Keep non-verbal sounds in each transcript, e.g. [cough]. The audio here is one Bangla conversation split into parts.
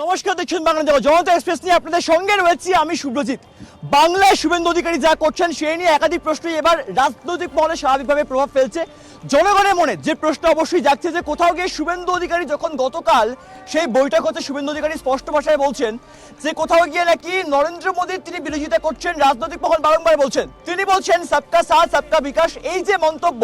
নমস্কার, দেখছেন বাংলা জগৎ। জনতা এক্সপ্রেস নিয়ে আপনাদের সঙ্গে রয়েছি আমি শুভ্রজিৎ। বাংলায় শুভেন্দু অধিকারী যা করছেন সেই নিয়ে একাধিক প্রশ্ন। এবার রাজনৈতিক মহলে স্বাভাবিকভাবে প্রভাব ফেলছে। জনগণের মনে যে প্রশ্ন অবশ্যই যাচ্ছে যে কোথাও গিয়ে শুভেন্দু অধিকারী যখন গতকাল সেই বৈঠক হচ্ছে, শুভেন্দু অধিকারী স্পষ্ট ভাষায় বলছেন যে কোথাও গিয়ে নাকি নরেন্দ্র মোদীর তিনি বিরোধিতা করছেন, রাজনৈতিক মহল বারংবার বলছেন। তিনি বলছেন, সবকা সাথ, সবকা বিকাশ। এই যে মন্তব্য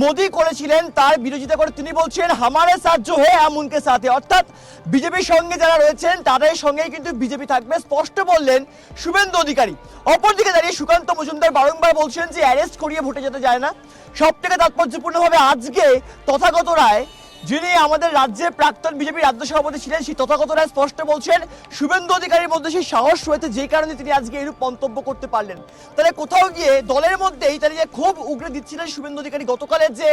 মোদী করেছিলেন, তার বিরোধিতা করে তিনি বলছেন, হামারে সাহায্য জো হে হাম উনকে সাথে। অর্থাৎ বিজেপির সঙ্গে যারা রয়েছেন, তাদের সঙ্গেই কিন্তু বিজেপি থাকবে। স্পষ্ট বললেন, শুভেন্দু অধিকারী। অপরদিকে দাঁড়িয়ে সুকান্ত মজুমদার বারংবার বলছেন যে, অ্যারেস্ট করিয়ে ভোটে যেতে যায় না। সব থেকে তাৎপর্যপূর্ণভাবে আজকে তথাগত রায় যিনি আমাদের রাজ্যে প্রাক্তন বিজেপি রাজ্য সভাপতি ছিলেন, সেই তথাগত রায় স্পষ্ট বলছেন, শুভেন্দু অধিকারীর মধ্যে সেই সাহস রয়েছে যে কারণে তিনি আজকে এরূপ মন্তব্য করতে পারলেন। তাহলে কোথাও গিয়ে দলের মধ্যেই তারা যে খুব উগরে দিচ্ছিলেন শুভেন্দু অধিকারী, গতকালের যে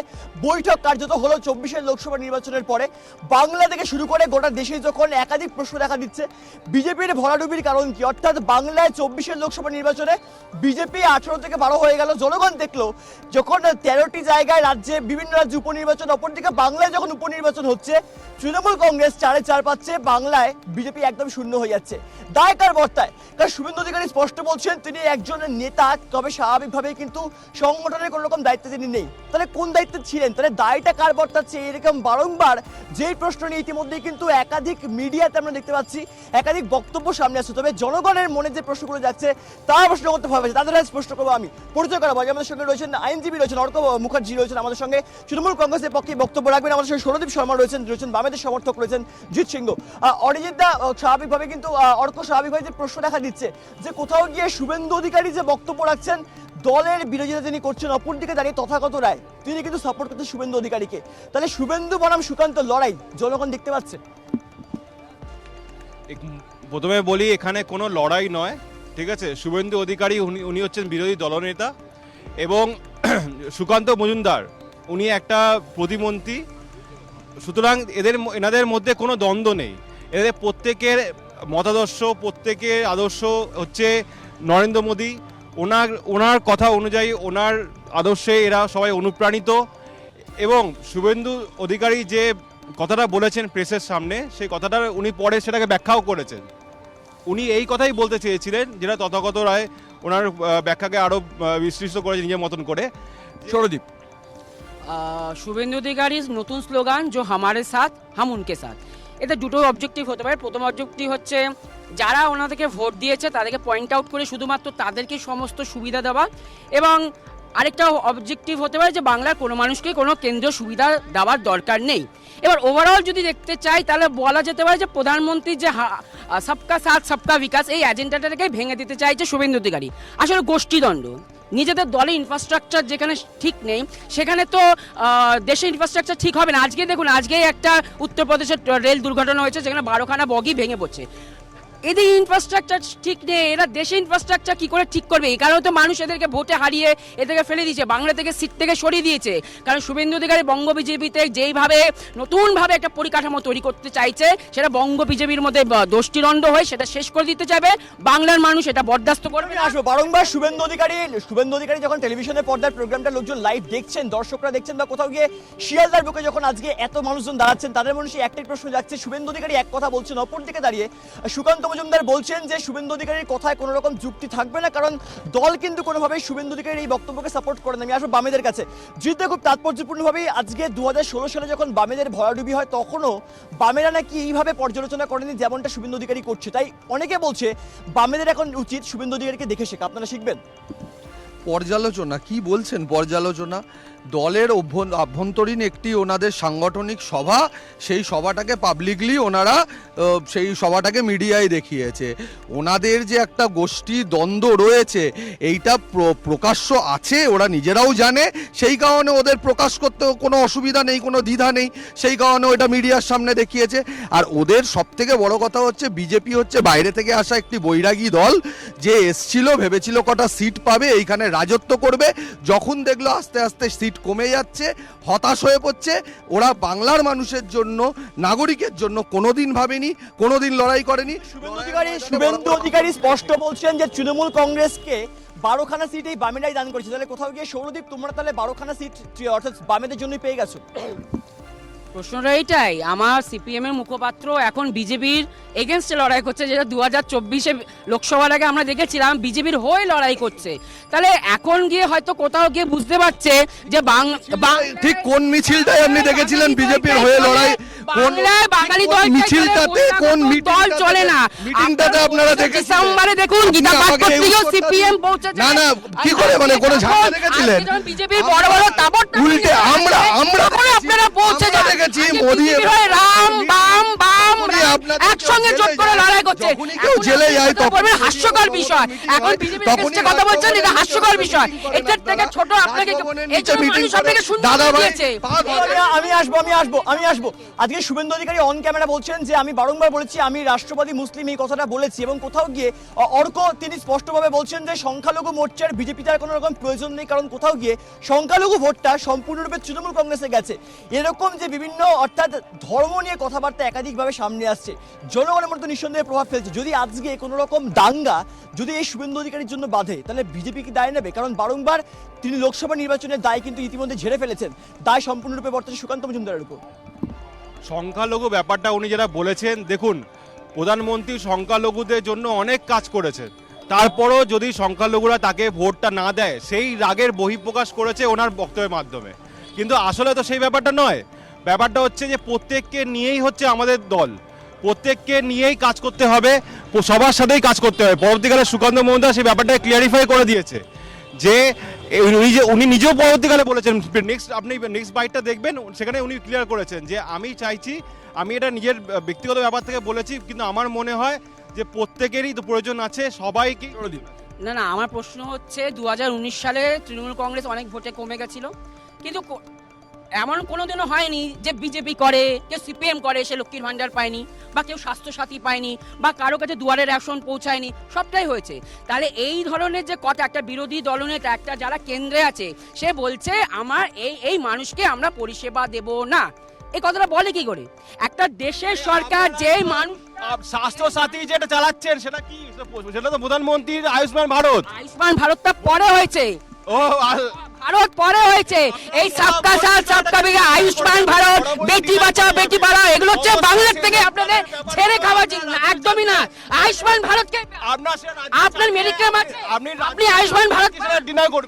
বৈঠক কার্যত হলো চব্বিশের লোকসভা নির্বাচনের পরে, বাংলা থেকে শুরু করে গোটা দেশে যখন একাধিক প্রশ্ন দেখা দিচ্ছে, বিজেপির ভরাডুবির কারণ কি? অর্থাৎ বাংলায় চব্বিশের লোকসভা নির্বাচনে বিজেপি আঠারো থেকে বারো হয়ে গেল, জনগণ দেখল, যখন তেরোটি জায়গায় রাজ্যে বিভিন্ন রাজ্যে উপনির্বাচন, অপরদিকে বাংলায় যখন উপনির্বাচন হচ্ছে, তৃণমূল কংগ্রেস চারে চার পাচ্ছে, বাংলায় বিজেপি একদম শূন্য হয়ে যাচ্ছে। দায় কার বর্তায়, কারণ শুভেন্দু অধিকারী স্পষ্ট বলছেন, তিনি একজন নেতা, তবে স্বাভাবিকভাবেই কিন্তু সংগঠনের কোনো রকম দায়িত্বে তিনি নেই। তাহলে কোন দায়িত্বে ছিলেন? তাহলে দায়টা কার বর্তাচ্ছে এরকম? বারংবার যেই প্রশ্ন নিয়ে ইতিমধ্যেই কিন্তু একাধিক মিডিয়াতে আমরা দেখতে পাচ্ছি, একাধিক বক্তব্য সামনে আসছে। তবে জনগণের মনে যে প্রশ্নগুলো যাচ্ছে তার প্রশ্ন করতে হবে তাদের প্রশ্ন করব আমি। পরিচয় করাবো, আমাদের সঙ্গে রয়েছেন আইনজীবী রয়েছেন অর্ক মুখার্জি রয়েছেন আমাদের সঙ্গে। তৃণমূল কংগ্রেসের পক্ষে বক্তব্য রাখবেন আমাদের সঙ্গে সৌরদীপ শর্মা রয়েছেন রয়েছেন বামেদের সমর্থক রয়েছেন জিৎ সিংহ। অরিজিৎ দা স্বাভাবিকভাবে কিন্তু অর্ক স্বাভাবিকভাবে যে প্রশ্ন দেখা দিচ্ছে যে কোথাও গিয়ে শুভেন্দু অধিকারী যে বক্তব্য রাখছেন, দলের বিরোধিতা তিনি করছেন অপরদিকে দাঁড়িয়ে তথাগত রায়, তিনি কিন্তু সাপোর্ট করছেন শুভেন্দু অধিকারীকে। তাহলে শুভেন্দু বনাম সুকান্ত লড়াই, জনগণ দেখতে পাচ্ছে। প্রথমে বলি, এখানে কোনো লড়াই নয়, ঠিক আছে? শুভেন্দু অধিকারী, উনি উনি হচ্ছেন বিরোধী দলনেতা এবং [clears throat] সুকান্ত মজুমদার, উনি একটা প্রতিমন্ত্রী সুতরাং এদের এনাদের মধ্যে কোনো দ্বন্দ্ব নেই। এদের প্রত্যেকের মতাদর্শ, প্রত্যেকের আদর্শ হচ্ছে নরেন্দ্র মোদী। ওনার ওনার কথা অনুযায়ী ওনার আদর্শে এরা সবাই অনুপ্রাণিত এবং শুভেন্দু অধিকারী যে কথাটা বলেছেন প্রেসের সামনে, সেই কথাটা উনি পরে সেটাকে ব্যাখ্যাও করেছেন। উনি এই কথাই বলতে চেয়েছিলেন যেটা তথাগত রায় ওনার ব্যাখ্যাকে আরও বিস্তৃত করেছে নিজের মতন করে। সৌরদীপ শুভেন্দু অধিকারীর নতুন স্লোগান, যে হামারে সাথ, হাম উনকে সাথ এতে দুটো অবজেক্টিভ হতে পারে। প্রথম অবজেক্টিভ হচ্ছে, যারা ওনাদেরকে ভোট দিয়েছে, তাদেরকে পয়েন্ট আউট করে শুধুমাত্র তাদেরকে সমস্ত সুবিধা দেওয়া। এবং আরেকটা অবজেক্টিভ হতে পারে যে, বাংলার কোনো মানুষকে কোনো কেন্দ্রীয় সুবিধা দেওয়ার দরকার নেই। এবার ওভারঅল যদি দেখতে চাই, তাহলে বলা যেতে পারে যে, প্রধানমন্ত্রী যে সবকা সাথ, সবকা বিকাশ, এই এজেন্ডাটাকে ভেঙে দিতে চাইছে শুভেন্দু অধিকারী। আসলে গোষ্ঠীদ্বন্দ্ব। নিজেদের দলে ইনফ্রাস্ট্রাকচার যেখানে ঠিক নেই, সেখানে তো দেশে ইনফ্রাস্ট্রাকচার ঠিক হবে না। আজকে দেখুন আজকে একটা উত্তরপ্রদেশের রেল দুর্ঘটনা হয়েছে, যেখানে বারোখানা বগি ভেঙে পড়ছে। এদের ইনফ্রাস্ট্রাকচার ঠিক নেই এরা দেশে ইনফ্রাস্ট্রাকচার কি করে ঠিক করবে? এই কারণে তো মানুষ এদেরকে ভোটে হারিয়ে এদেরকে ফেলে দিয়েছে বাংলা থেকে সিট থেকে সরিয়ে দিয়েছে। কারণ শুভেন্দু অধিকারী বঙ্গ বিজেপিতে যেইভাবে নতুনভাবে একটা পরিকাঠামো তৈরি করতে চাইছে সেটা বঙ্গ বিজেপির মধ্যে আহ, দোষ্টিরণ্ড হয়ে সেটা শেষ করে দিতে চাইবে বাংলার মানুষ এটা বরদাস্ত করবে আসব। বারংবার শুভেন্দু অধিকারী শুভেন্দু অধিকারী যখন টেলিভিশনের পর্দার প্রোগ্রামটা লোকজন লাইভ দেখছেন দর্শকরা দেখছেন বা কোথাও গিয়ে শিয়ালদার বুকে যখন আজকে এত মানুষজন দাঁড়াচ্ছেন তাদের মনে সেই একটাই প্রশ্ন যাচ্ছে শুভেন্দু অধিকারী এক কথা বলছেন অপর দিকে দাঁড়িয়ে সুকান্ত মজুমদার বলছেন যে শুভেন্দু অধিকারীর কথায় কোনো রকম যুক্তি থাকবে না, কারণ দল কিন্তু কোনোভাবেই শুভেন্দু অধিকারীর এই বক্তব্যকে সাপোর্ট করে না। আমি আসব বামেদের কাছে। জিতে খুব তাৎপর্যপূর্ণভাবেই আজকে দু হাজার ষোলো সালে যখন বামেদের ভয়াডুবি হয়, তখনও বামেরা নাকি এইভাবে পর্যালোচনা করেনি যেমনটা শুভেন্দু অধিকারী করছে। তাই অনেকে বলছে বামেদের এখন উচিত শুভেন্দু অধিকারীকে দেখে শেখা। আপনারা শিখবেন? পর্যালোচনা, কি বলছেন পর্যালোচনা? দলের অভ্যন- আভ্যন্তরীণ একটি ওনাদের সাংগঠনিক সভা, সেই সভাটাকে পাবলিকলি ওনারা সেই সভাটাকে মিডিয়ায় দেখিয়েছে। ওনাদের যে একটা গোষ্ঠী দ্বন্দ্ব রয়েছে, এইটা প্রকাশ্য আছে, ওরা নিজেরাও জানে, সেই কারণে ওদের প্রকাশ করতে কোনো অসুবিধা নেই, কোনো দ্বিধা নেই, সেই কারণে ওটা মিডিয়ার সামনে দেখিয়েছে। আর ওদের সব থেকে বড় কথা হচ্ছে, বিজেপি হচ্ছে বাইরে থেকে আসা একটি বৈরাগী দল, যে এসছিল, ভেবেছিল কটা সিট পাবে, এইখানে রাজত্ব করবে, যখন দেখল আস্তে আস্তে সিট কমে যাচ্ছে, হতাশ হয়ে পড়ছে, ওরা বাংলার মানুষের জন্য, নাগরিকের জন্য কোনোদিন ভাবেনি, কোনোদিন লড়াই করেনি। শুভেন্দু অধিকারী স্পষ্ট বলছেন যে তৃণমূল কংগ্রেসকে বারোখানা সিট এই বামেরাই দান করেছে। তাহলে কোথাও গিয়ে সৌরদীপ, তোমরা তাহলে বারোখানা সিট, অর্থাৎ বামেদের জন্যই পেয়ে গেছো। প্রশ্নটা এইটাই আমার সিপিএম এর মুখপাত্র এখন বিজেপির এগেনস্টে লড়াই করছে যেটা দু হাজার চব্বিশে লোকসভার আগে আমরা দেখেছিলাম বিজেপির হয়ে লড়াই করছে। তাহলে এখন গিয়ে হয়তো কোথাও গিয়ে বুঝতে পারছে যে ঠিক কোন মিছিলটাই আপনি দেখেছিলেন বিজেপির হয়ে লড়াই? বাংলায় বাঙালি দল মিছিলটাতে কোন দল চলে না। মিটিংটাতে আপনারা দেখেছিলেন। ডিসেম্বরে দেখুন গীতা পাঠ করতে গিয়েও সিপিএম পৌঁছেছে। না না কি করে মানে কোনো ঝামেলা দেখেছিলেন? বিজেপির বড় বড় তাবড় উল্টে আমরা আপনারা পৌঁছে যাবে যান। দেখেছি আজকে মোদি বিজেপির হয়ে রাম বাম বাম একসঙ্গে চোখ জোট করে করছে কেউ জেলে যায়, তখন হাস্যকর বিষয়। এখন এগেনস্টে কথা বলছেন এটা হাস্যকর বিষয়। এটার থেকে ছোট আপনাকে এই জন্য মিটিং আপনাকে দাদা ভাই, আমি- আসব আমি আসব আমি আসব। আজকে শুভেন্দু অধিকারী অন ক্যামেরা বলছেন যে আমি বারংবার বলেছি আমি রাষ্ট্রবাদী মুসলিম এই কথাটা বলেছি এবং কোথাও গিয়ে অর্ক তিনি স্পষ্টভাবে বলছেন যে সংখ্যালঘু মোর্চার বিজেপি আর কোনো রকম প্রয়োজন নেই কারণ কোথাও গিয়ে সংখ্যালঘু ভোটটা সম্পূর্ণরূপে তৃণমূল কংগ্রেসে গেছে। এরকম যে বিভিন্ন অর্থাৎ ধর্ম নিয়ে কথাবার্তা একাধিকভাবে সামনে আসছে। জনগণের মধ্যে নিঃসন্দেহে প্রভাব ফেলছে। যদি আজকে কোনো রকম দাঙ্গা, যদি এই শুভেন্দু অধিকারীর জন্য বাধে, তাহলে বিজেপি কি দায় নেবে? কারণ বারংবার তিনি লোকসভা নির্বাচনের দায় কিন্তু ইতিমধ্যে ঝেড়ে ফেলেছেন। দায় সম্পূর্ণরূপে বর্তমানে সুকান্ত মজুমদারের উপর। সংখ্যালঘু ব্যাপারটা উনি যেটা বলেছেন, দেখুন, প্রধানমন্ত্রী সংখ্যালঘুদের জন্য অনেক কাজ করেছেন। তারপরও যদি সংখ্যালঘুরা তাকে ভোটটা না দেয়, সেই রাগের বহিঃপ্রকাশ করেছে ওনার বক্তব্যের মাধ্যমে। কিন্তু আসলে তো সেই ব্যাপারটা নয়। ব্যাপারটা হচ্ছে যে প্রত্যেককে নিয়েই হচ্ছে আমাদের দল। প্রত্যেককে নিয়েই কাজ করতে হবে, সবার সাথেই কাজ করতে হবে। পরবর্তীকালে সুকান্ত মহন্তা সেই ব্যাপারটা ক্লিয়ারিফাই করে দিয়েছে যে উনি যে উনি নিজেও পরবর্তীকালে বলেছেন নেক্সট আপনি নেক্সট বাইটটা দেখবেন, সেখানে উনি ক্লিয়ার করেছেন যে, আমি চাইছি, আমি এটা নিজের ব্যক্তিগত ব্যাপার থেকে বলেছি, কিন্তু আমার মনে হয় যে প্রত্যেকেরই তো প্রয়োজন আছে, সবাইকে না না, আমার প্রশ্ন হচ্ছে দু হাজার উনিশ সালে তৃণমূল কংগ্রেস অনেক ভোটে কমে গেছিল, কিন্তু এমন কোনোদিনও হয়নি যে বিজেপি করে কেউ সিপিএম করে সে লক্ষ্মীর ভাণ্ডার পায়নি বা কেউ স্বাস্থ্যসাথী পায়নি বা কারও কাছে দুয়ারের রেশন পৌঁছায়নি সবটাই হয়েছে। তাহলে এই ধরনের যে কথা একটা বিরোধী দলনেতা একটা যারা কেন্দ্রে আছে সে বলছে আমার এই এই মানুষকে আমরা পরিষেবা দেব না। এই কথাটা বলে কি করে? একটা দেশের সরকার যে মানুষ স্বাস্থ্য সাথী যেটা চালাচ্ছেন সেটা কি? সেটা তো প্রধানমন্ত্রীর আয়ুষ্মান ভারত। আয়ুষ্মান ভারতটা পরে হয়েছে। ও আর- ভারত পরে হয়েছে। এই সবকা সাথ সবকা বিঘা আয়ুষ্মান ভারত বেটি বাঁচাও বেটি পড়াও এগুলো হচ্ছে বাংলার থেকে আপনাদের ছেড়ে খাওয়া একদমই না। আয়ুষ্মান ভারতকে আপনার আপনার মেডিকেল আপনি আয়ুষ্মান ভারত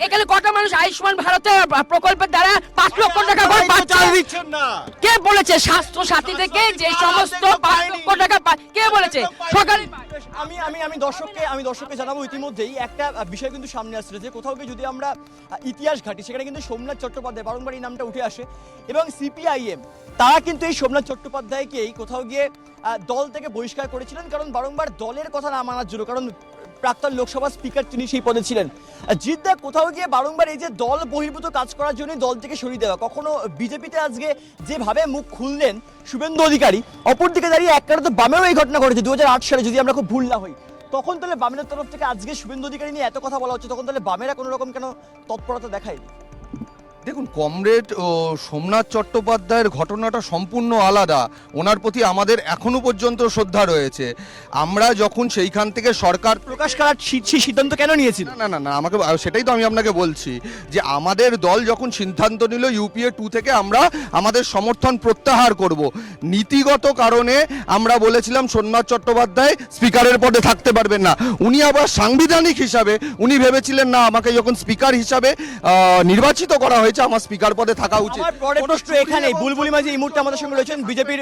এখানে কত মানুষ আয়ুষ্মান ভারতের প্রকল্পের দ্বারা পাঁচ লক্ষ টাকা করে চাল দিচ্ছেন না। কে বলেছে স্বাস্থ্য সাথী থেকে যে সমস্ত পাঁচ লক্ষ টাকা কে বলেছে? আমি আমি আমি দর্শককে আমি দর্শককে জানাব ইতিমধ্যেই একটা বিষয় কিন্তু সামনে আসছে যে কোথাও গিয়ে যদি আমরা ইতিহাস ঘাটি, সেখানে কিন্তু সোমনাথ চট্টোপাধ্যায় বারংবার এই নামটা উঠে আসে, এবং সিপিআইএম, তারা কিন্তু এই সোমনাথ চট্টোপাধ্যায়কেই কোথাও গিয়ে দল থেকে বহিষ্কার করেছিলেন, কারণ বারংবার দলের কথা না মানার জন্য, কারণ প্রাক্তন লোকসভা স্পিকার তিনি সেই পদে ছিলেন। জিদ্দা কোথাও গিয়ে বারংবার এই যে দল বহির্ভূত কাজ করার জন্য দল থেকে সরিয়ে দেওয়া, কখনো বিজেপিতে আজকে যেভাবে মুখ খুললেন শুভেন্দু অধিকারী, অপরদিকে দাঁড়িয়ে এক তো বামেও এই ঘটনা ঘটেছে দু সালে যদি আমরা খুব ভুল না হই। তখন তাহলে বামের তরফ থেকে আজকে শুভেন্দু অধিকারী নিয়ে এত কথা বলা হচ্ছে, তখন তাহলে বামেরা কোনো রকম কেন তৎপরতা দেখায়নি? দেখুন কমরেড ও সোমনাথ চট্টোপাধ্যায়ের ঘটনাটা সম্পূর্ণ আলাদা। ওনার প্রতি আমাদের এখনও পর্যন্ত শ্রদ্ধা রয়েছে। আমরা যখন সেইখান থেকে সরকার প্রকাশ করার সিদ্ধান্ত কেন নিয়েছিল? না না না না আমাকে সেটাই তো আমি আপনাকে বলছি যে আমাদের দল যখন সিদ্ধান্ত নিল ইউপিএ টু থেকে আমরা আমাদের সমর্থন প্রত্যাহার করব। নীতিগত কারণে আমরা বলেছিলাম সোমনাথ চট্টোপাধ্যায় স্পিকারের পদে থাকতে পারবেন না। উনি আবার সাংবিধানিক হিসাবে উনি ভেবেছিলেন না আমাকে যখন স্পিকার হিসাবে নির্বাচিত করা হয়েছে আমার স্পিকার পদে থাকা উচিত। এখানে বুলবুলি মাঝি এই মুহূর্তে আমাদের সঙ্গে রয়েছেন। বিজেপির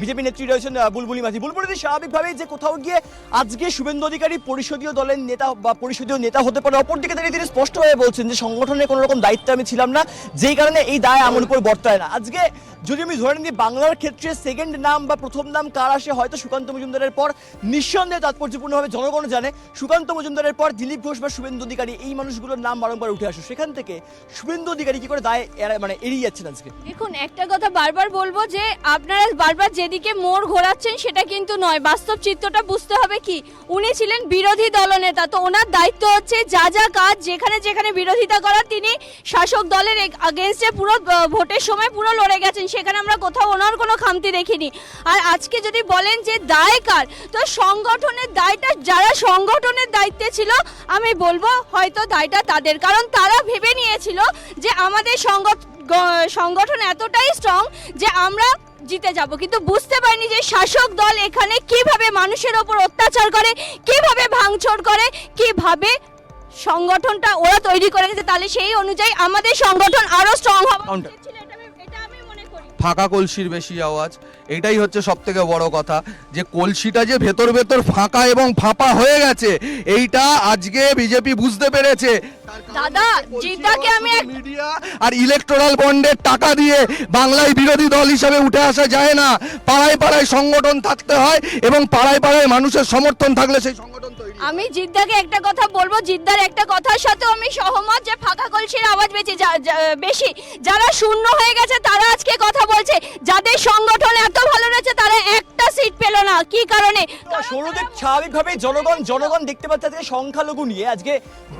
বিজেপি নেত্রী রয়েছেন বুলবুলি মাঝি। বুলবুলি দি স্বাভাবিকভাবেই যে কোথাও গিয়ে আজকে শুভেন্দু অধিকারী পরিষদীয় দলের নেতা বা পরিষদীয় নেতা হতে পারে অপরদিকে দাঁড়িয়ে তিনি স্পষ্টভাবে বলছেন যে সংগঠনের কোনো রকম দায়িত্ব আমি ছিলাম না। যেই কারণে এই দায় আমার উপর বর্তায় না। আজকে যদি আমি ধরে নিই বাংলার ক্ষেত্রে সেকেন্ড নাম বা প্রথম নাম কার আসে হয়তো সুকান্ত মজুমদারের পর নিঃসন্দেহে তাৎপর্যপূর্ণভাবে জনগণ জানে সুকান্ত মজুমদারের পর দিলীপ ঘোষ বা শুভেন্দু অধিকারী এই মানুষগুলোর নাম বারংবার উঠে আসে। সেখান থেকে শুভেন্দু অধিকারী কি করে দায় এড়ায়- মানে এড়িয়ে যাচ্ছেন আজকে। দেখুন, একটা কথা বারবার বলব যে আপনারা বারবার যেদিকে মোড় ঘোরাচ্ছেন সেটা কিন্তু নয়। বাস্তব চিত্রটা বুঝতে হবে কি? উনি ছিলেন বিরোধী দলনেতা, তো ওনার দায়িত্ব হচ্ছে যা যা কাজ যেখানে যেখানে বিরোধিতা করা, তিনি শাসক দলের আগেনস্টে পুরো ভোটের সময় পুরো লড়ে গেছেন, সেখানে আমরা কোথাও ওনার কোনো খামতি দেখিনি। আর আজকে যদি বলেন যে দায় কার, তো সংগঠনের দায়টা, যারা সংগঠনের দায়িত্বে ছিল, আমি বলব হয়তো দায়টা তাদের। কারণ তারা ভেবে নিয়েছিল যে আমাদের গ- সংগঠন এতটাই স্ট্রং যে আমরা জিতে যাব। কিন্তু বুঝতে পারিনি যে শাসক দল এখানে কীভাবে মানুষের ওপর অত্যাচার করে কীভাবে ভাঙচুর করে কীভাবে সংগঠনটা ওরা তৈরি করে গেছে তাহলে সেই অনুযায়ী আমাদের সংগঠন আরও স্ট্রং হবে। ফাঁকা কলসির বেশি আওয়াজ। এটাই হচ্ছে সব থেকে বড় কথা যে কলসিটা যে ভেতর ভেতর ফাঁকা এবং ফাঁপা হয়ে গেছে এইটা আজকে বিজেপি বুঝতে পেরেছে। দাদা জিদ্দাকে আমি মিডিয়া আর ইলেকটোরাল বন্ডের টাকা দিয়ে বাংলায় বিরোধী দল হিসাবে উঠে আসা যায় না। পাড়ায় পাড়ায় সংগঠন থাকতে হয় এবং পাড়ায় পাড়ায় মানুষের সমর্থন থাকলে সেই সংগঠন তৈরি আমি জিদ্দাকে একটা কথা বলব জিদ্দার একটা কথার সাথেও আমি সহমত যে ফাঁকা কলসির আওয়াজ যা- বেশি। যারা শূন্য হয়ে গেছে তারা আজকে কথা বলছে। যাদের সংগঠন এত ভালো রয়েছে তারা একটা সিট পেল না। কি কারণে? সৌরদীপ স্বাভাবিকভাবে জনগণ জনগণ দেখতে পাচ্ছে আজকে সংখ্যালঘু নিয়ে। আজকে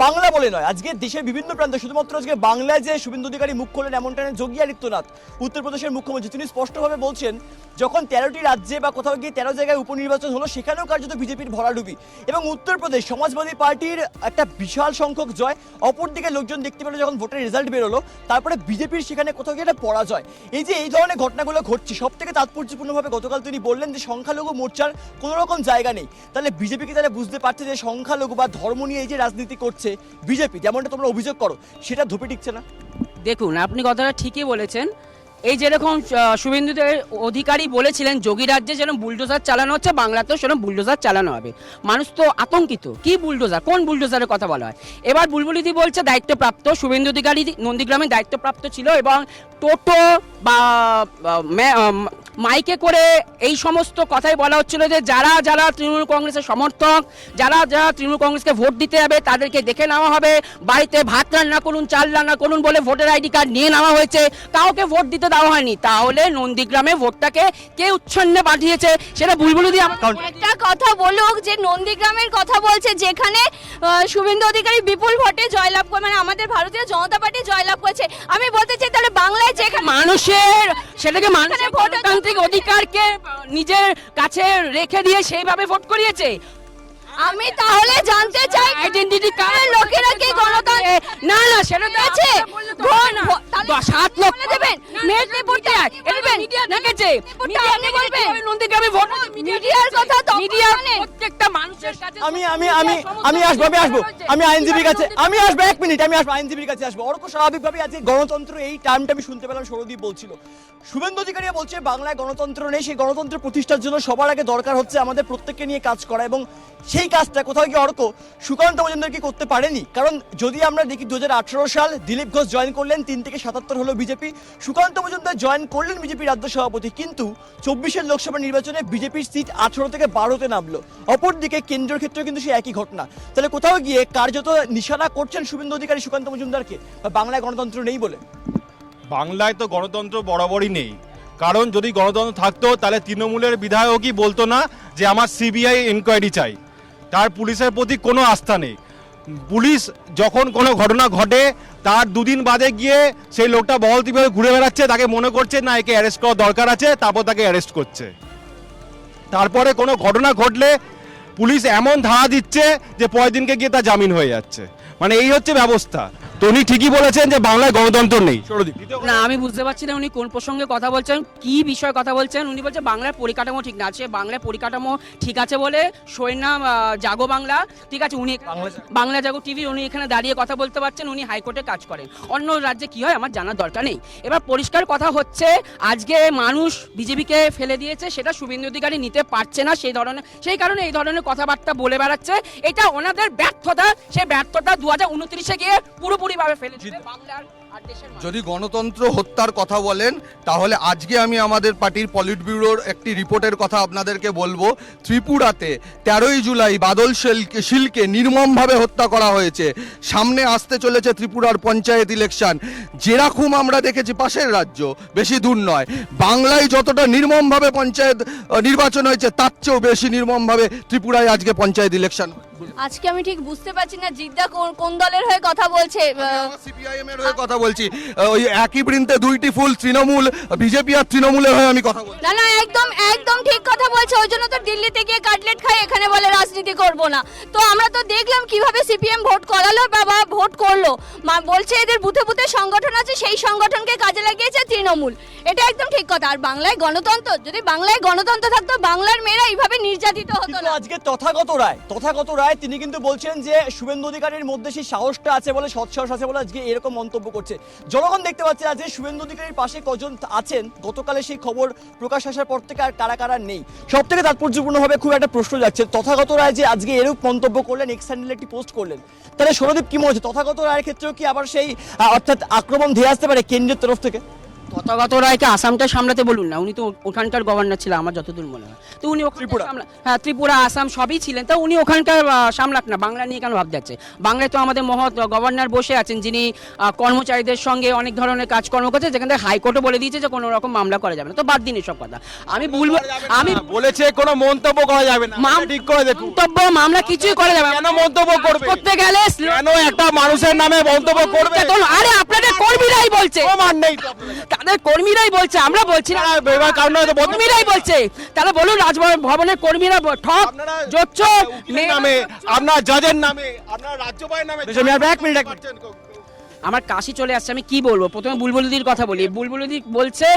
বাংলা বলে নয় আজকে দেশের বিভিন্ন প্রান্তে শুধুমাত্র আজকে বাংলায় যে শুভেন্দু অধিকারী মুখ খোলেন এমনটা নয়, যোগী আদিত্যনাথ উত্তরপ্রদেশের মুখ্যমন্ত্রী। তিনি স্পষ্টভাবে বলছেন যখন তেরোটি রাজ্যে বা কোথাও গিয়ে তেরো জায়গায় উপনির্বাচন হলো সেখানেও কার্যত বিজেপির ভরাডুবি। এবং উত্তরপ্রদেশ সমাজবাদী পার্টির একটা বিশাল সংখ্যক জয় অপরদিকে লোকজন দেখতে পেল যখন ভোটের রেজাল্ট বেরোলো তারপরে বিজেপির সেখানে কোথাও গিয়ে একটা পরাজয়। এই যে এই ধরনের ঘটনাগুলো ঘটছে সব থেকে তাৎপর্যপূর্ণভাবে গতকাল তিনি বললেন যে সংখ্যালঘু মোর্চার কোনো রকম জায়গা নেই। তাহলে বিজেপিকে তাহলে বুঝতে পারছে যে সংখ্যালঘু বা ধর্ম নিয়ে এই যে রাজনীতি করছে বিজেপি, যেমনটা তোমরা অভিযোগ করো, সেটা ধুপে টিকছে না? দেখুন, আপনি কথাটা ঠিকই বলেছেন। এই যেরকম শুভেন্দু অধিকারী বলেছিলেন, যোগী রাজ্যে যেরকম বুলডোজার চালানো হচ্ছে, বাংলাতেও সেরকম বুলডোজার চালানো হবে। মানুষ তো আতঙ্কিত। কি বুলডোজার? কোন বুলডোজারের কথা বলা হয়? এবার বুলবুলিদি বলছে, দায়িত্বপ্রাপ্ত শুভেন্দু অধিকারী নন্দীগ্রামে দায়িত্বপ্রাপ্ত ছিল এবং টোটো বা মাইকে করে এই সমস্ত কথাই বলা হচ্ছিল যে, যারা যারা তৃণমূল কংগ্রেসের সমর্থক, যারা যারা তৃণমূল কংগ্রেসকে ভোট দিতে যাবে, তাদেরকে দেখে নেওয়া হবে। বাড়িতে ভাত রান্না করুন, চাল রান্না করুন বলে ভোটার আইডি কার্ড নিয়ে নেওয়া হয়েছে। কাউকে ভোট দিতে দেওয়া হয়নি। তাহলে নন্দীগ্রামে ভোটটাকে কে উচ্ছন্নে পাঠিয়েছে সেটা বুলবুলি দিয়ে একটা কথা বলুক যে নন্দীগ্রামের কথা বলছে যেখানে শুভেন্দু অধিকারী বিপুল ভোটে জয়লাভ করে মানে আমাদের ভারতীয় জনতা পার্টি জয়লাভ করেছে। আমি বলতে চাই তাহলে বাংলায় যে মানুষের সেটাকে মানুষের ভোটতান্ত্রিক অধিকারকে নিজের কাছে রেখে দিয়ে সেইভাবে ভোট করিয়েছে? আমি তাহলে জানতে চাই আইডেন্টিটি কার্ড লোকেরা কি গণতন্ত্র না না সেটা তো আছে? সাত লক্ষ বলে দেবেন? মেদিনীপুরটা দেবেন মিডিয়া দেখেছে? মিডিয়া আপনি বলবেন? নন্দীগ্রামে ভোট মিডিয়ার কথা তো মিডিয়া প্রত্যেকটা মানুষের কাছে আমি আমি আমি আমি আসব আমি আসব। আমি আইনজীবীর কাছে আমি আসব এক মিনিট আমি আসব আইনজীবীর কাছে আসব। অর্ক স্বাভাবিকভাবে আজকে গণতন্ত্র এই টার্মটা আমি শুনতে পেলাম সৌরদীপ বলছিল। শুভেন্দু অধিকারী বলছে বাংলায় গণতন্ত্র নেই সেই গণতন্ত্র প্রতিষ্ঠার জন্য সবার আগে দরকার হচ্ছে আমাদের প্রত্যেককে নিয়ে কাজ করা এবং সেই কাজটা কোথাও গিয়ে অর্ক সুকান্ত মজুমদার কি করতে পারেনি? কারণ যদি আমরা দেখি দুই হাজার আঠারো সাল দিলীপ ঘোষ জয়েন করলেন, তিন থেকে সাতাত্তর হলো বিজেপি। সুকান্ত মজুমদার জয়েন করলেন বিজেপি রাজ্য সভাপতি, কিন্তু চব্বিশের লোকসভা নির্বাচনে বিজেপির সিট আঠারো থেকে বারোতে নামলো। অপরদিকে কেন্দ্রের ক্ষেত্রেও কিন্তু সে একই ঘটনা। তাহলে কোথাও গিয়ে কার্যত নিশানা করছেন শুভেন্দু অধিকারী সুকান্ত মজুমদারকে? বা বাংলায় গণতন্ত্র নেই বলে। বাংলায় তো গণতন্ত্র বরাবরই নেই। কারণ যদি গণতন্ত্র থাকতো, তাহলে তৃণমূলের বিধায়কই বলতো না যে আমার সিবিআই ইনকোয়ারি চাই। তার পুলিশের প্রতি কোনো আস্থা নেই। পুলিশ যখন কোনো ঘটনা ঘটে, তার দুদিন বাদে গিয়ে সেই লোকটা বহলতিভাবে ঘুরে বেড়াচ্ছে, তাকে মনে করছে, না, একে অ্যারেস্ট করার দরকার আছে। তারপর তাকে অ্যারেস্ট করছে। তারপরে কোনো ঘটনা ঘটলে পুলিশ এমন ধারা দিচ্ছে যে পরের দিনকে গিয়ে তার জামিন হয়ে যাচ্ছে। মানে এই হচ্ছে ব্যবস্থা। তো উনি ঠিকই বলেছেন যে বাংলায় গণতন্ত্র নেই। না আমি বুঝতে পারছি না উনি কোন প্রসঙ্গে কথা বলছেন কি বিষয়ে কথা বলছেন। উনি বলছেন বাংলার পরিকাঠামো ঠিক না আছে বাংলার পরিকাঠামো ঠিক আছে বলে আহ, জাগো বাংলা ঠিক আছে? উনি বাংলা- জাগো টিভি উনি এখানে দাঁড়িয়ে কথা বলতে পারছেন উনি হাইকোর্টে কাজ করেন। অন্য রাজ্যে কি হয় আমার জানার দরকার নেই। এবার পরিষ্কার কথা হচ্ছে আজকে মানুষ বিজেপিকে ফেলে দিয়েছে সেটা শুভেন্দু অধিকারী নিতে পারছে না সেই ধরনের সেই কারণে এই ধরনের কথাবার্তা বলে বেড়াচ্ছে। এটা ওনাদের ব্যর্থতা সেই ব্যর্থতা দু হাজার উনত্রিশে গিয়ে পুরোপুরিভাবে ফেলে দিবে বাংলার আর দেশের যদি গণতন্ত্র হত্যার কথা বলেন তাহলে আজকে আমি আমাদের পার্টির পলিট ব্যুরোর একটি রিপোর্টের কথা আপনাদেরকে বলব। ত্রিপুরাতে তেরোই জুলাই বাদল শিলকে শিলকে নির্মমভাবে হত্যা করা হয়েছে। সামনে আসতে চলেছে ত্রিপুরার পঞ্চায়েত ইলেকশন। যেরকম আমরা দেখেছি পাশের রাজ্য বেশি দূর নয়। বাংলায় যতটা নির্মমভাবে পঞ্চায়েত নির্বাচন হয়েছে তার চেয়েও বেশি নির্মমভাবে ত্রিপুরায় আজকে পঞ্চায়েত ইলেকশন। আজকে আমি ঠিক বুঝতে পারছি না জিদ্দা কোন- কোন দলের হয়ে কথা বলছে? সিপিআইএম এর হয়ে কথা বলছি। ওই একই বৃন্তে দুইটি ফুল তৃণমূল বিজেপি আর তৃণমূলের হয়ে আমি কথা বলছি। না না একদম একদম ঠিক কথা বলছে। ওই জন্য তো দিল্লিতে গিয়ে কাটলেট খাই এখানে বলে রাজনীতি করব না। তো আমরা তো দেখলাম কীভাবে সিপিএম ভোট করালো বা বা ভোট করল। মা বলছে এদের বুথে বুথে সংগঠন আছে সেই সংগঠনকে কাজে লাগিয়েছে তৃণমূল। এটা একদম ঠিক কথা। আর বাংলায় গণতন্ত্র যদি বাংলায় গণতন্ত্র থাকতো বাংলার মেয়েরা এইভাবে নির্যাতিত হতো না। আজকে তথাগত রায় তথাগত রায় তিনি কিন্তু বলছেন যে শুভেন্দু অধিকারীর মধ্যে সেই সাহসটা আছে বলে সৎসাহস আছে বলে আজকে এরকম মন্তব্য করছে। জনগণ দেখতে পাচ্ছে আজকে শুভেন্দু অধিকারীর পাশে কজন আছেন। গতকালে সেই খবর প্রকাশ আসার পর থেকে আর কারা কারা নেই। সব থেকে তাৎপর্যপূর্ণভাবে খুব একটা প্রশ্ন যাচ্ছে। তথাগত রায় যে আজকে এরূপ মন্তব্য করলেন এক্স হ্যান্ডেলে একটি পোস্ট করলেন। তাহলে সৌরদীপ কি মনে হচ্ছে? তথাগত রায়ের ক্ষেত্রেও কি আবার সেই অর্থাৎ আক্রমণ ধেয়ে আসতে পারে কেন্দ্রের তরফ থেকে? তথাগত রায়কে আসামটা সামলাতে বলুন না উনি তো ওখানকার গভর্নর ছিলেন আমার যতদূর মনে হয়। তো উনি ত্রিপুরা। হ্যাঁ ত্রিপুরা আসাম সবই ছিলেন। তো উনি ওখানকার সামলাক না বাংলা নিয়ে কেন ভাবতে যাচ্ছে বাংলায় তো আমাদের মহৎ গভর্নর বসে আছেন যিনি কর্মচারীদের সঙ্গে অনেক ধরনের কাজকর্ম করছে যেখান থেকে হাইকোর্টও বলে দিয়েছে যে কোনো রকম মামলা করা যাবে না। তো বাদ দিন এসব কথা। আমি বলব আমি বলেছে কোনো মন্তব্য করা যাবে না। ঠিক করে দেখুন। মন্তব্য মামলা কিছুই করা যাবে না। কেন মন্তব্য করবে? করতে গেলে কেন একটা মানুষের নামে মন্তব্য করবে? আরে আপনাদের কর্মীরাই বলছে। প্রমাণ নেই তাহলে তাদের কর্মীরাই বলছে আমরা বলছি না। এবার কারণ হয়তো বন্ধ- কর্মীরাই বলছে। তাহলে বলুন রাজভবনের কর্মীরা ঠক জোচ্চোর নামে আপনার জজের নামে আপনার রাজ্যপালের নামে এক মিনিট, এক মিনিট। আমার কাশি চলে আসছে আমি কি বলব? প্রথমে বুলবুলদির কথা বলি। বুলবুলদি বলছে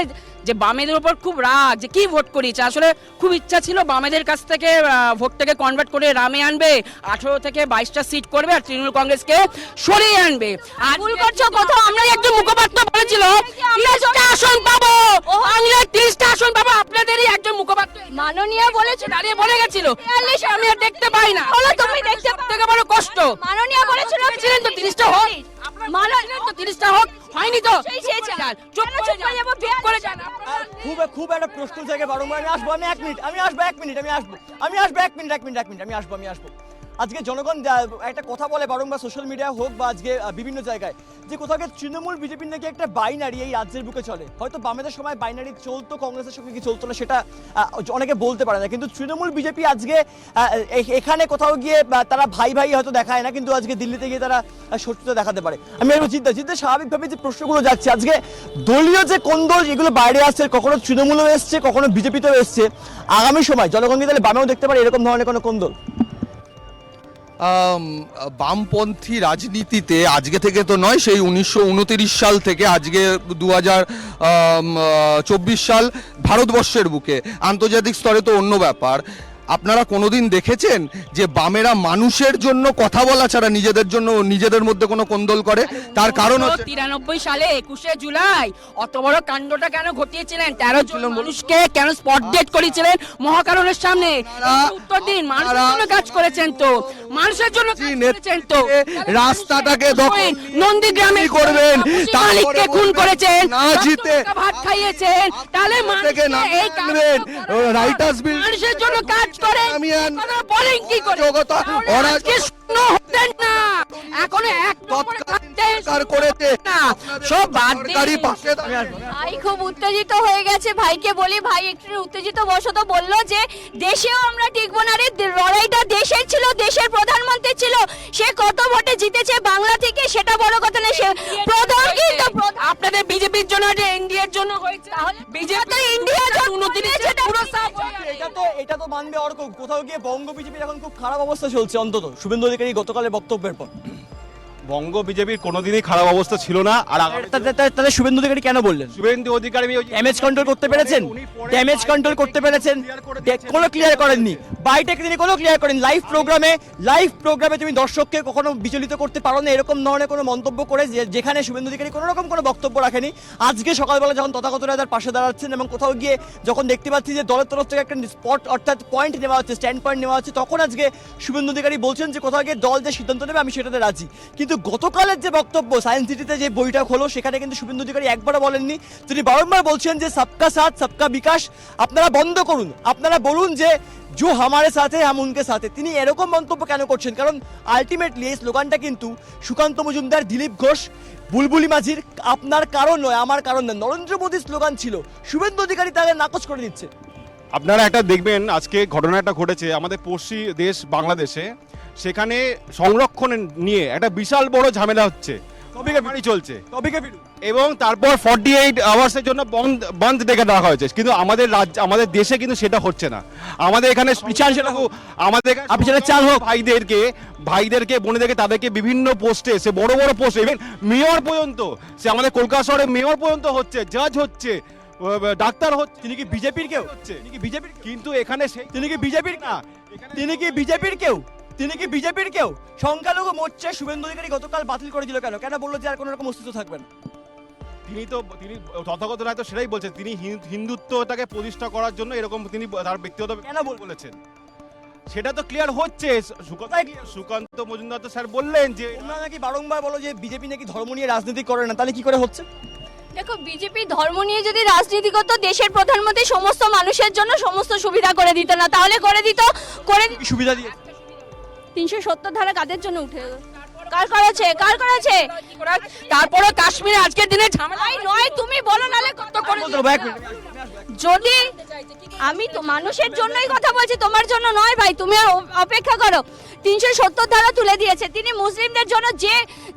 যে বামেদের উপর খুব রাগ যে কি ভোট করিয়েছে? আসলে খুব ইচ্ছা ছিল বামেদের কাছ থেকে আহ, ভোটটাকে কনভার্ট করে রামে আনবে আঠেরো থেকে বাইশটা সিট করবে আর তৃণমূল কংগ্রেসকে সরিয়ে আনবে। আর ভুল করছ কোথাও আমরা আমরা একজন মুখপাত্র বলেছিল তিরিশটা আসন পাবো বাংলায় তিরিশটা আসন পাবো আপনাদেরই একজন মুখপাত্র মাননীয় বলেছে দাঁড়িয়ে বলে গেছিল। আমি আর দেখতে পাই না। হলো তুমি দেখতে থেকে বড় কষ্ট। মাননীয় বলেছিল ছিলেন তো তিরিশটা তো তিরিশটা হোক হয়নি তো। সেই চেয়েছে। চুপ কেন করে চুপ করে যান যাব? চুপ করে যান। আর খুব খুব একটা প্রশ্ন থেকে বারংবার আমি আসব আমি এক মিনিট আমি আসব এক মিনিট আমি আসব। আমি আসব এক মিনিট এক মিনিট এক মিনিট আমি আসব আমি আসব। আজকে জনগণ একটা কথা বলে বারংবার সোশ্যাল মিডিয়া হোক বা আজকে বিভিন্ন জায়গায়, যে কোথাও তৃণমূল, বিজেপির নাকি একটা বাইনারি এই রাজ্যের বুকে চলে। হয়তো বামেদের সময় বাইনারি চলতো, কংগ্রেসের সঙ্গে কি চলতো না সেটা অনেকে বলতে পারে না। কিন্তু তৃণমূল, বিজেপি আজকে এখানে কোথাও গিয়ে তারা ভাই ভাই হয়তো দেখায় না, কিন্তু আজকে দিল্লিতে গিয়ে তারা শত্রুতা দেখাতে পারে। আমি একটু চিন্তা চিন্তা স্বাভাবিকভাবে যে প্রশ্নগুলো যাচ্ছে, আজকে দলীয় যে কোন দল এগুলো বাইরে আসছে, কখনো তৃণমূলও এসছে, কখনো বিজেপিতেও এসছে। আগামী সময় জনগণ কি তাহলে বামেও দেখতে পারে এরকম ধরনের কোনো কোন দল বামপন্থী রাজনীতিতে আজকে থেকে তো নয়, সেই উনিশশো সাল থেকে আজকে দু চব্বিশ সাল ভারতবর্ষের বুকে। আন্তর্জাতিক স্তরে তো অন্য ব্যাপার। আপনারা কোনোদিন দেখেছেন যে বামেরা মানুষের জন্য কথা বলা ছাড়া নিজেদের জন্য নিজেদের মধ্যে কোনো কোন্দল করে? তার কারণ হচ্ছে তিরানব্বই সালে একুশে জুলাই অত বড় কাণ্ডটা কেন ঘটিয়েছিলেন? তেরো জন মানুষকে কেন স্পট ডেট করেছিলেন? মহাকারণের সামনে। উত্তর দিন মানুষের জন্য কাজ করেছেন তো। মানুষের জন্য করেছেন তো। রাস্তাটাকে দখল নন্দীগ্রামে করবেন? তারপরে খুন করেছেন না জিতে ভাত খাইয়েছেন। তাহলে মানুষকে এই রাইটার্স বিল মানুষের জন্য কাজ করেন বলেন কি করে? অরাজকতা, তৎকালীন করেছে। সব বাদ সরকারি পাশে ভাই খুব উত্তেজিত হয়ে গেছে। ভাইকে বলি ভাই একটু উত্তেজিত বশত বলল যে দেশেও আমরা টিকবো না রে। লড়াইটা দেশের ছিল দেশের প্রধানমন্ত্রী ছিল। সে কত ভোটে জিতেছে বাংলা থেকে সেটা বড় কথা না সে প্রধান কিন্তু আপনাদের বিজেপির জন্য যে এনডিএর জন্য হয়েছে বিজেপি তো ইন্ডিয়ার জন্য উনত্রিশে পুরো সাফ এটা তো এটা তো মানবে অর্ক। কোথাও গিয়ে বঙ্গ বিজেপির এখন খুব খারাপ অবস্থা চলছে অন্তত। শুভেন্দু অধিকারী গতকালের বক্তব্যের পর। বঙ্গ বিজেপির কোনোদিনই খারাপ অবস্থা ছিল না আর আগামী তা- তা- তা- তাহলে শুভেন্দু অধিকারী কেন বললেন? শুভেন্দু অধিকারী ড্যামেজ কন্ট্রোল করতে পেরেছেন? ড্যামেজ কন্ট্রোল করতে পেরেছেন। কোনো ক্লিয়ার করেননি। বাইটেক তিনি কোনো ক্লিয়ার করেন লাইভ প্রোগ্রামে লাইভ প্রোগ্রামে তুমি দর্শককে কখনো বিচলিত করতে পারো না এরকম ধরনের কোনো মন্তব্য করে যে- যেখানে শুভেন্দু অধিকারী কোনো রকম কোনো বক্তব্য রাখেনি। আজকে সকালবেলা যখন তথাগত রায় তার পাশে দাঁড়াচ্ছেন এবং কোথাও গিয়ে যখন দেখতে পাচ্ছি যে দলের তরফ থেকে একটা স্পট অর্থাৎ পয়েন্ট নেওয়া হচ্ছে স্ট্যান্ড পয়েন্ট নেওয়া হচ্ছে তখন আজকে শুভেন্দু অধিকারী বলছেন যে কোথাও গিয়ে দল যে সিদ্ধান্ত নেবে আমি সেটাতে রাজি। কিন্তু গতকালের যে বক্তব্য সায়েন্স সিটিতে যে বইটা হলো সেখানে কিন্তু শুভেন্দু অধিকারী একবারও বলেননি। তিনি বারংবার বলছেন যে, সবকা সাথ, সবকা বিকাশ, আপনারা বন্ধ করুন। আপনারা বলুন যে জো হামারে সাথে হাম উনকে সাথে তিনি এরকম মন্তব্য কেন করছেন? কারণ আলটিমেটলি এই স্লোগানটা কিন্তু সুকান্ত মজুমদার, দিলীপ ঘোষ, বুলবুলি মাঝির, আপনার কারণ নয়, আমার কারণ নয়। নরেন্দ্র মোদীর স্লোগান ছিল, শুভেন্দু অধিকারী তাকে নাকচ করে দিচ্ছে। আপনারা একটা দেখবেন, আজকে ঘটনাটা ঘটেছে, আমাদের পড়শি দেশ বাংলাদেশে সেখানে সংরক্ষণ নিয়ে একটা বিশাল বড় ঝামেলা হচ্ছে। বাড়ি চলছে? এবং তারপর ফর্টি এইট আওয়ার্সের জন্য বন্ধ বন্ধ ডেকে দেওয়া হয়েছে। কিন্তু আমাদের রাজ্য আমাদের দেশে কিন্তু সেটা হচ্ছে না। আমাদের এখানে চান সেটা হোক? আমাদের আপনি সেটা চান হোক? ভাইদেরকে ভাইদেরকে বোনেদেরকে তাদেরকে বিভিন্ন পোস্টে সে বড় বড় পোস্ট ইভেন মেয়র পর্যন্ত সে আমাদের কলকাতা শহরে মেয়র পর্যন্ত হচ্ছে জাজ হচ্ছে ডাক্তার হচ্ছে তিনি কি বিজেপির কেউ? হচ্ছে। তিনি কি বিজেপির কিন্তু এখানে তিনি কি বিজেপির না। তিনি কি বিজেপির কেউ? তিনি কি বিজেপির কেউ? সংখ্যালঘু মোর্চা শুভেন্দু অধিকারী গতকাল বাতিল করে দিল কেন? কেন বলল যে আর কোনো রকম অস্তিত্ব থাকবে না? তিনি তো তিনি তথাগত রায় তো সেটাই বলছেন। তিনি হিন- হিন্দুত্বটাকে প্রতিষ্ঠা করার জন্য এরকম তিনি তার ব্যক্তিগত কেন বলেছেন। সেটা তো ক্লিয়ার হচ্ছে। সুকান্ত সুকান্ত মজুমদার তো স্যার বললেন যে তোমরা নাকি বারংবার বলো যে বিজেপি নাকি ধর্ম নিয়ে রাজনীতি করে না তাহলে কি করে হচ্ছে? দেখো বিজেপি ধর্ম নিয়ে যদি রাজনীতি করতো দেশের প্রধানমন্ত্রী সমস্ত মানুষের জন্য সমস্ত সুবিধা করে দিত না। তাহলে করে দিত করে সুবিধা দিয়ে তিনশো সত্তর ধারা কাদের জন্য উঠে গেল? কার করেছে কার করেছে তারপরে কাশ্মীরে আজকের দিনে ঝামেলা নয় নয় তুমি বলো নালে কত করে বলতে এক মিনিট। যদি আমি তো মানুষের জন্যই কথা বলছি, তোমার জন্য নয় ভাই, তুমি অপেক্ষা করো। তিনশো সত্তর ধারা তুলে দিয়েছে। তিনি মুসলিমদের জন্য যে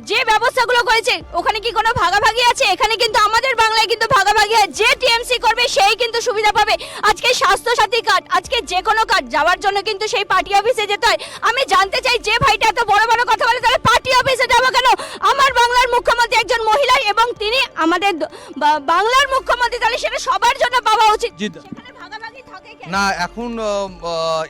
যে ব্যবস্থাগুলো করেছে, ওখানে কি কোনো ভাগাভাগি আছে? এখানে কিন্তু আমাদের বাংলায় কিন্তু ভাগাভাগি আছে যে টিএমসি করবে, সেই কিন্তু সুবিধা পাবে। আজকে স্বাস্থ্য সাথী কার্ড, আজকে যে কোনো কার্ড, যাওয়ার জন্য কিন্তু সেই পার্টি অফিসে যেতে হয়। আমি জানতে চাই, যে ভাইটা এত বড় বড় কথা বলে তাহলে অফিসে যাব কেন? আমার বাংলার মুখ্যমন্ত্রী একজন মহিলা এবং তিনি আমাদের বাংলার মুখ্যমন্ত্রী তাহলে সেটা সবার জন্য পাওয়া উচিত। না, এখন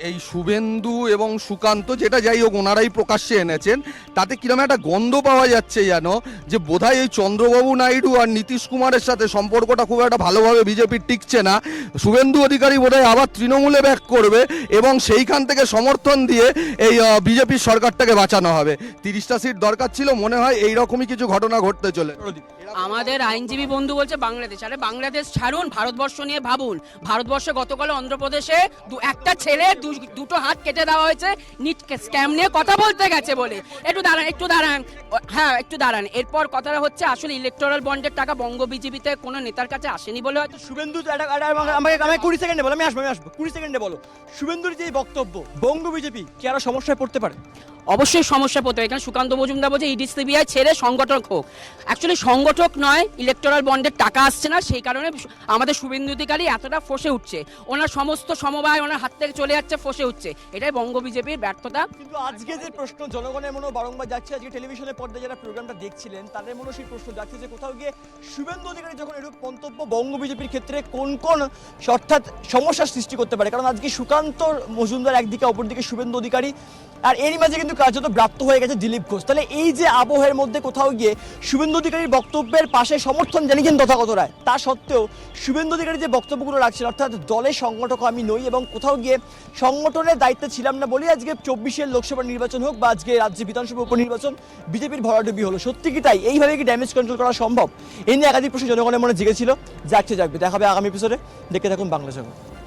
এই শুভেন্দু এবং সুকান্ত যেটা যাই হোক ওনারাই প্রকাশ্যে এনেছেন, তাতে কীরকম একটা গন্ধ পাওয়া যাচ্ছে যেন, যে বোধহয় এই চন্দ্রবাবু নাইডু আর নীতিশ কুমারের সাথে সম্পর্কটা খুব একটা ভালোভাবে বিজেপির টিকছে না। শুভেন্দু অধিকারী বোধহয় আবার তৃণমূলে ব্যাক করবে এবং সেইখান থেকে সমর্থন দিয়ে এই বিজেপির সরকারটাকে বাঁচানো হবে। তিরিশটা সিট দরকার ছিল, মনে হয় এই রকমই কিছু ঘটনা ঘটতে চলে। আমাদের আইনজীবী বন্ধু বলছে বাংলাদেশ। আরে বাংলাদেশ ছাড়ুন, ভারতবর্ষ নিয়ে ভাবুন। ভারতবর্ষে গতকাল অন্ধ্রপ্রদেশে দু- একটা ছেলে দুটো হাত কেটে দেওয়া হয়েছে। নিট স্ক্যাম নিয়ে কথা বলতে গেছে বলে। একটু দাঁড়ান একটু দাঁড়ান। হ্যাঁ একটু দাঁড়ান। এরপর কথাটা হচ্ছে আসলে ইলেকটোরাল বন্ডের টাকা বঙ্গ বিজেপিতে কোনো নেতার কাছে আসেনি বলে হয়তো শুভেন্দু আমাকে আমাকে কুড়ি সেকেন্ডে বলো আমি আসব আমি আসব। কুড়ি সেকেন্ডে বলো। শুভেন্দুর যে বক্তব্য বঙ্গ বিজেপি কি আরও সমস্যায় পড়তে পারে? অবশ্যই সমস্যা পড়তে। এখানে সুকান্ত মজুমদার বলছে ইডি সিবিআই ছেড়ে সংগঠক হোক। অ্যাকচুয়ালি সংগঠক নয় ইলেকটোরাল বন্ডের টাকা আসছে না সেই কারণে আমাদের শুভেন্দু অধিকারী এতটা ফসে উঠছে। ওনার সমস্ত সমবায় ওনার হাত থেকে চলে যাচ্ছে, ফসে হচ্ছে এটাই বঙ্গ বিজেপির ব্যর্থতা। কিন্তু আজকে যে প্রশ্ন, জনগণের মনে বারংবার যাচ্ছে, আজকে টেলিভিশনের পর্দায় যারা প্রোগ্রামটা দেখছিলেন, তাদের মনে সেই প্রশ্ন যাচ্ছে যে কোথাও গিয়ে শুভেন্দু অধিকারী যখন এরূপ মন্তব্য বঙ্গ বিজেপির ক্ষেত্রে কোন কোন অর্থাৎ সমস্যার সৃষ্টি করতে পারে? কারণ আজকে সুকান্ত মজুমদার একদিকে, অপরদিকে শুভেন্দু অধিকারী, আর এরই মাঝে কিন্তু কার্যত ব্রাপ্ত হয়ে গেছে দিলীপ ঘোষ। তাহলে এই যে আবহের মধ্যে কোথাও গিয়ে শুভেন্দু অধিকারীর বক্তব্যের পাশে সমর্থন জানিয়েছেন তথাগত রায়, তা সত্ত্বেও শুভেন্দু অধিকারী যে বক্তব্যগুলো রাখছেন, অর্থাৎ দলের সংগঠক আমি নই এবং কোথাও গিয়ে সংগঠনের দায়িত্বে ছিলাম না বলেই আজকে চব্বিশের লোকসভা নির্বাচন হোক বা আজকে রাজ্যে বিধানসভা উপনির্বাচন, বিজেপির ভরাডুবি হলো। সত্যি কি তাই? এইভাবে কি ড্যামেজ কন্ট্রোল করা সম্ভব? এই নিয়ে একাধিক প্রশ্ন জনগণের মনে জেগেছিল। যাচ্ছে যাকবে দেখাবে আগামী এপিসোডে দেখে থাকুন বাংলা জগৎ।